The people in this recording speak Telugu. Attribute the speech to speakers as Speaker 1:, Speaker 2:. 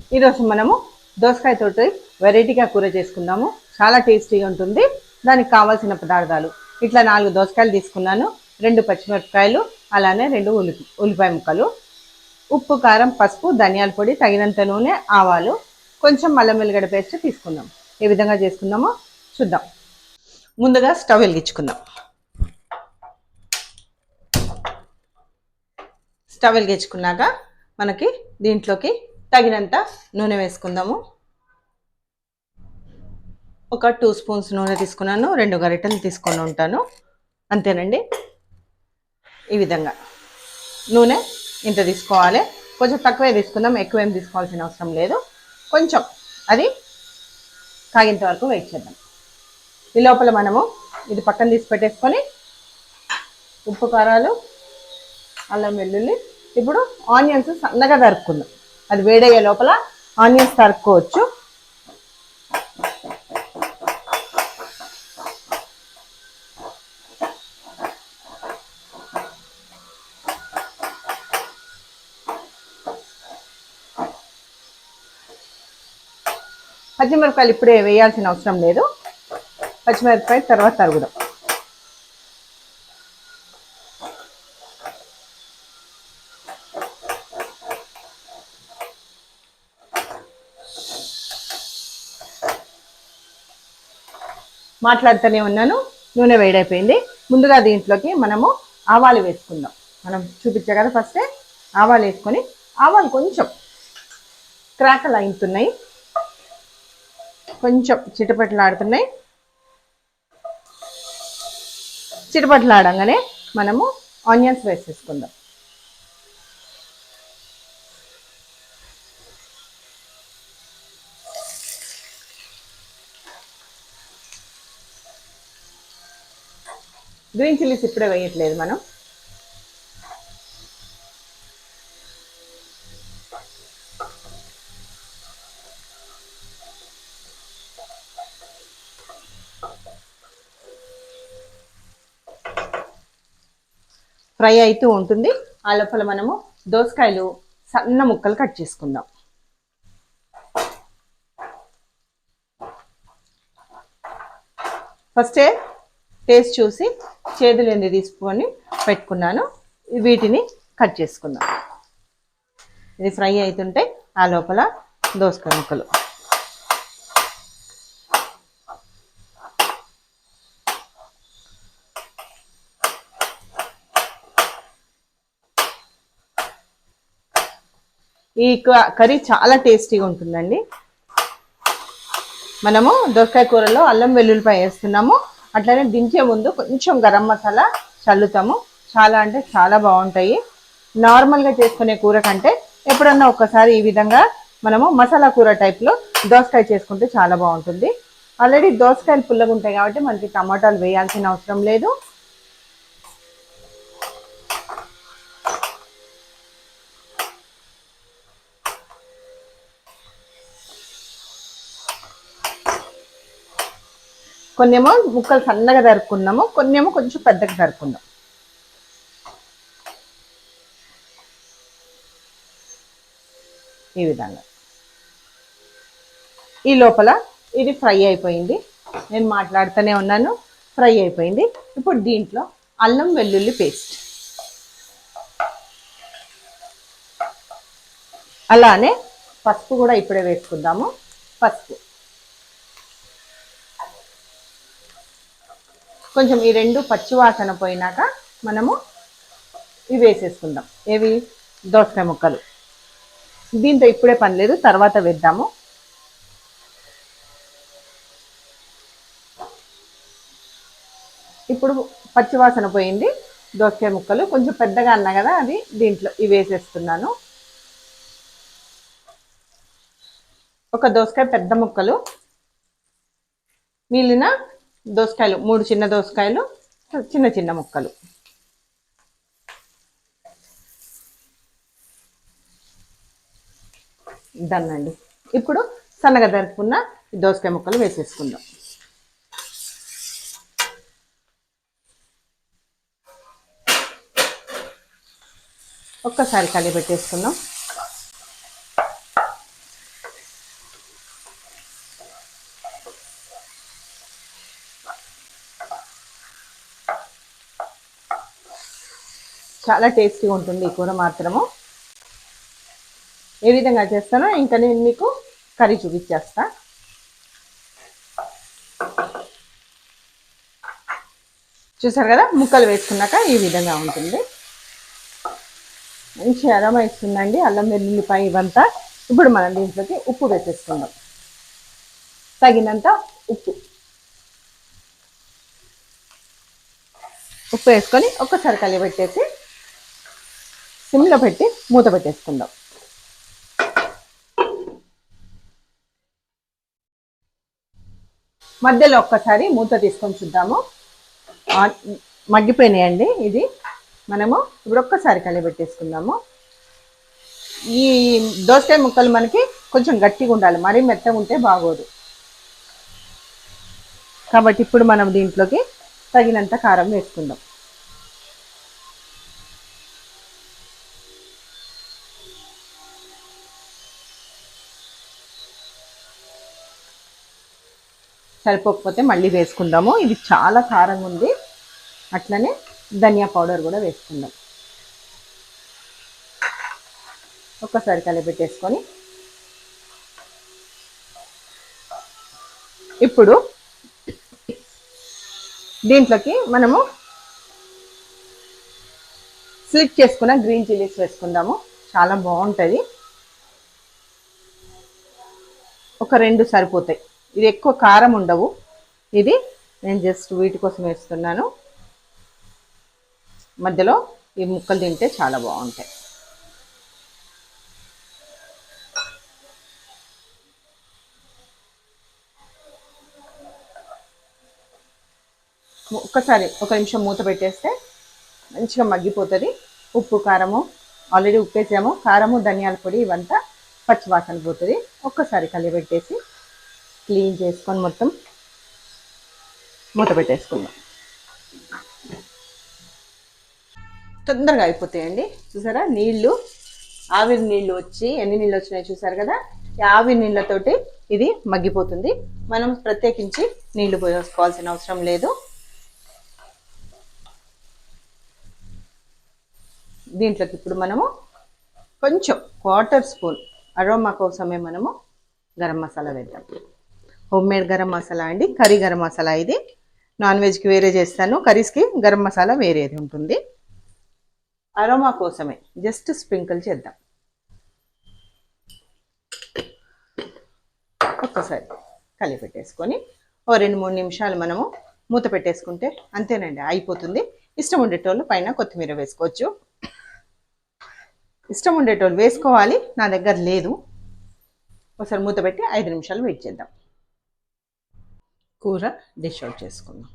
Speaker 1: ఈరోజు మనము దోసకాయ తోటి వెరైటీగా కూర చేసుకుందాము. చాలా టేస్టీగా ఉంటుంది. దానికి కావాల్సిన పదార్థాలు. ఇట్లా నాలుగు దోసకాయలు తీసుకున్నాను. రెండు పచ్చిమిరపకాయలు అలానే రెండు ఉల్లి ఉల్లిపాయ ముక్కలు. ఉప్పు కారం పసుపు ధనియాల పొడి తగినంత నూనె ఆవాలు. కొంచెం మల్లం వెల్లిగడ్డ పేస్ట్ తీసుకుందాం. ఏ విధంగా చేసుకుందామో చూద్దాం. ముందుగా స్టవ్ వెలిగించుకుందాం. స్టవ్ వెలిగించుకున్నాక మనకి దీంట్లోకి తగినంత నూనె వేసుకుందాము. ఒక టూ స్పూన్స్ నూనె తీసుకున్నాను రెండు గరిటలు తీసుకొని ఉంటాను. అంతేనండి? ఈ విధంగా. నూనె ఇంత తీసుకోవాలి. కొంచెం తక్కువే తీసుకుందాం ఎక్కువ ఏం తీసుకోవాల్సిన అవసరం లేదు. కొంచెం అది కాగేంత వరకు వెయిట్ చేద్దాం. ఈ లోపల మనము ఇది పక్కన తీసి పెట్టేసుకొని ఉప్పు కారాలు అల్లం వెల్లుల్లి ఇప్పుడు ఆనియన్స్ సన్నగా తరుక్కుందాం అది వేడయ్యే లోపల ఆనియన్స్ తరుక్కోవచ్చు. పచ్చిమిరపకాయలు ఇప్పుడే వేయాల్సిన అవసరం లేదు. పచ్చిమిరపకాయ తర్వాత తరుగుదాం. మాట్లాడుతూనే ఉన్నాను. నూనె వేడైపోయింది. ముందుగా దీంట్లోకి మనము ఆవాలు వేసుకుందాం. మనం చూపించా కదా ఫస్టే ఆవాలు వేసుకొని ఆవాలు కొంచెం క్రాకలు అయితున్నాయి. కొంచెం చిటపట్లాడుతున్నాయి. చిటపట్లాడంగానే మనము ఆనియన్స్ వేసేసుకుందాం. గ్రీన్ చిల్లీస్ ఇప్పుడే వేయట్లేదు మనం. ఫ్రై అవుతూ ఉంటుంది. ఆ లోపల మనము దోసకాయలు సన్న ముక్కలు కట్ చేసుకుందాం. ఫస్టే టేస్ట్ చూసి చేతులు ఎన్ని తీసుకొని పెట్టుకున్నాను వీటిని కట్ చేసుకుందాం. ఇది ఫ్రై అవుతుంటే ఆ లోపల దోసకాయ ముక్కలు. ఈ కర్రీ చాలా టేస్టీగా ఉంటుందండి. మనము దోసకాయ కూరలో అల్లం వెల్లుల్లిపాయ వేస్తున్నాము. అట్లనే దించే ముందు కొంచెం గరం మసాలా చల్లుతాము. చాలా అంటే చాలా బాగుంటాయి. నార్మల్గా చేసుకునే కూర కంటే ఎప్పుడన్నా ఒక్కసారి ఈ విధంగా మనము మసాలా కూర టైప్లో దోసకాయ చేసుకుంటే చాలా బాగుంటుంది. ఆల్రెడీ దోసకాయలు పుల్లగా ఉంటాయి కాబట్టి మనకి టమాటాలు వేయాల్సిన అవసరం లేదు. కొన్నేమో ముక్కలు సన్నగా తరుక్కున్నాము కొన్నేమో కొంచెం పెద్దగా తరుక్కుందాం ఈ విధంగా. ఈ లోపల ఇది ఫ్రై అయిపోయింది. నేను మాట్లాడుతూనే ఉన్నాను ఫ్రై అయిపోయింది. ఇప్పుడు దీంట్లో అల్లం వెల్లుల్లి పేస్ట్. అలానే పసుపు కూడా ఇప్పుడే వేసుకుందాము. పసుపు. కొంచెం ఈ రెండు పచ్చివాసన పోయినాక మనము ఇవి వేసేసుకుందాం. ఏవి? దోసకాయ ముక్కలు. దీంతో ఇప్పుడే పని లేదు తర్వాత వేద్దాము. ఇప్పుడు పచ్చివాసన పోయింది దోసకాయ ముక్కలు. కొంచెం పెద్దగా అన్నా కదా అది దీంట్లో ఇవి వేసేస్తున్నాను. ఒక దోసకాయ పెద్ద ముక్కలు. మిగిలిన దోసకాయలు మూడు చిన్న దోసకాయలు చిన్న చిన్న ముక్కలు. దన్నండి ఇప్పుడు సన్నగా దరుపుకున్న దోసకాయ ముక్కలు వేసేసుకుందాం. ఒక్కసారి కలిపెట్టేసుకుందాం చాలా టేస్టీగా ఉంటుంది ఈ కూర మాత్రము. ఏ విధంగా చేస్తానో ఇంకా నేను మీకు కర్రీ చూపించేస్తా. చూసారు కదా? ముక్కలు వేసుకున్నాక ఈ విధంగా ఉంటుంది. మంచి అరమ ఇస్తుందండి అల్లం వెల్లుల్లిపాయ ఇవంతా. ఇప్పుడు మనం దీంట్లోకి ఉప్పు వేసేసుకుందాం. తగినంత ఉప్పు. ఉప్పు వేసుకొని ఒక్కసారి కలిపెట్టేసి సిమ్లో పెట్టి మూత పెట్టేసుకుందాం. మధ్యలో ఒక్కసారి మూత తీసుకొని చూద్దాము. మగ్గిపోయినాయండి ఇది. మనము ఇప్పుడు ఒక్కసారి కలిపెట్టేసుకుందాము ఈ దోసకాయ ముక్కలు మనకి కొంచెం గట్టిగా ఉండాలి. మరీ మెత్తగా ఉంటే బాగోదు. కాబట్టి ఇప్పుడు మనం దీంట్లోకి తగినంత కారం వేసుకుందాం. సరిపోకపోతే మళ్ళీ వేసుకుందాము. ఇది చాలా కారంగా ఉంది. అట్లనే ధనియా పౌడర్ కూడా వేసుకుందాం. ఒక్కసారి కలిపెట్టేసుకొని. ఇప్పుడు దీంట్లోకి మనము స్లిప్ చేసుకున్న గ్రీన్ చిల్లీస్ వేసుకుందాము. చాలా బాగుంటుంది. ఒక రెండు సరిపోతాయి. ఇది ఎక్కువ కారం ఉండవు. ఇది నేను జస్ట్ వీటి కోసం వేస్తున్నాను. మధ్యలో ఈ ముక్కలు తింటే చాలా బాగుంటాయి. ఒక్కసారి ఒక నిమిషం మూత పెట్టేస్తే మంచిగా మగ్గిపోతుంది. ఉప్పు కారము ఆల్రెడీ ఉప్పు వేసాము కారము ధనియాల పొడి ఇవంతా పచ్చివాసన పోతుంది. ఒక్కసారి కలిపెట్టేసి క్లీన్ చేసుకొని మొత్తం మూత పెట్టేసుకుందాం. తొందరగా అయిపోతాయండి. చూసారా? నీళ్ళు ఆవిరి నీళ్ళు వచ్చి ఎన్ని నీళ్ళు వచ్చినాయి చూసారు కదా? ఆవిరి నీళ్ళతోటి ఇది మగ్గిపోతుంది. మనం ప్రత్యేకించి నీళ్ళు పోసుకోవాల్సిన అవసరం లేదు. దీంట్లోకి ఇప్పుడు మనము కొంచెం క్వార్టర్ స్పూన్ అరోమా కోసమే మనము గరం మసాలా వేద్దాం. హోమ్ మేడ్ గరం మసాలా అండి. కర్రీ గరం మసాలా ఇది. నాన్ వెజ్కి వేరే చేస్తాను. కర్రీస్కి గరం మసాలా వేరేది ఉంటుంది. అరోమా కోసమే. జస్ట్ స్ప్రింకిల్ చేద్దాం. ఒక్కసారి కలిపెట్టేసుకొని ఓ రెండు మూడు నిమిషాలు మనము మూత పెట్టేసుకుంటే అంతేనండి అయిపోతుంది. ఇష్టం ఉండేటోళ్ళు పైన కొత్తిమీర వేసుకోవచ్చు. ఇష్టం ఉండేటోళ్ళు వేసుకోవాలి నా దగ్గర లేదు. ఒకసారి మూత పెట్టి ఐదు నిమిషాలు వెయిట్ చేద్దాం. కూర డిష్ అవుట్ చేసుకుందాం.